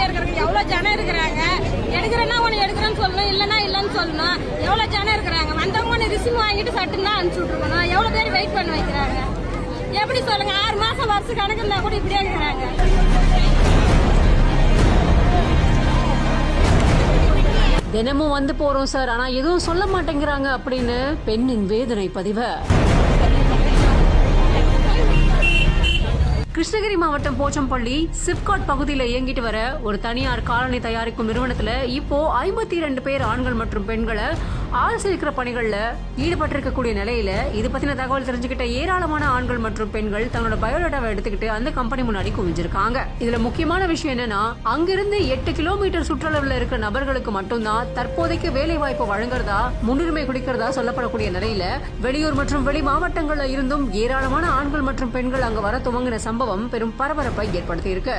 இருக்கிறவங்க எவ்வளவு ஜனம் இருக்கிறாங்க? எடுக்கிறேன்னா ஒன்று எடுக்கிறேன்னு சொல்லணும் இல்லைன்னா இல்லைன்னு சொல்லணும். எவ்வளவு ஜனம் இருக்கிறாங்க? வந்தவங்க ஒன்று ரிசிம் வாங்கிட்டு சட்டுன்னு தான் அனுப்பிச்சு விட்டுருக்கணும். எவ்வளவு பேர் வெயிட் பண்ண வைக்கிறாங்க? எப்படி சொல்லுங்க? ஆறு மாசம் வருஷ கணக்கு இருந்தா கூட இப்படியே இருக்கிறாங்க. தினமும் வந்து போறோம் சார். ஆனா எதுவும் சொல்ல மாட்டேங்கிறாங்க அப்படின்னு பெண்ணின் வேதனை பதிவு. கிருஷ்ணகிரி மாவட்டம் போச்சம்பள்ளி சிப்காட் பகுதியில் இயங்கிட்டு வர ஒரு தனியார் காலனி தயாரிக்கும் நிறுவனத்துல இப்போ ஐம்பத்தி இரண்டு பேர் ஆண்கள் மற்றும் பெண்களை ஆள் சேர்க்கிற பணிகளில் ஈடுபட்டிருக்கக்கூடிய நிலையில இது பத்தின தகவல் தெரிஞ்சுக்கிட்ட ஏராளமான ஆண்கள் மற்றும் பெண்கள் தங்களோட பயோடேட்டாவை எடுத்துக்கிட்டு அந்த கம்பெனி முன்னாடி குவிஞ்சிருக்காங்க. இதுல முக்கியமான விஷயம் என்னன்னா அங்கிருந்து எட்டு கிலோமீட்டர் சுற்றளவில் இருக்கிற நபர்களுக்கு மட்டும்தான் தற்போதைக்கு வேலை வாய்ப்பு வழங்குறதா முன்னுரிமை கொடுக்கிறதா சொல்லப்படக்கூடிய நிலையில வெளியூர் மற்றும் வெளி மாவட்டங்கள்ல இருந்தும் ஏராளமான ஆண்கள் மற்றும் பெண்கள் அங்கு வர துவங்கின சம்பவம் பெரும் பரபரப்பை ஏற்படுத்தியிருக்கு.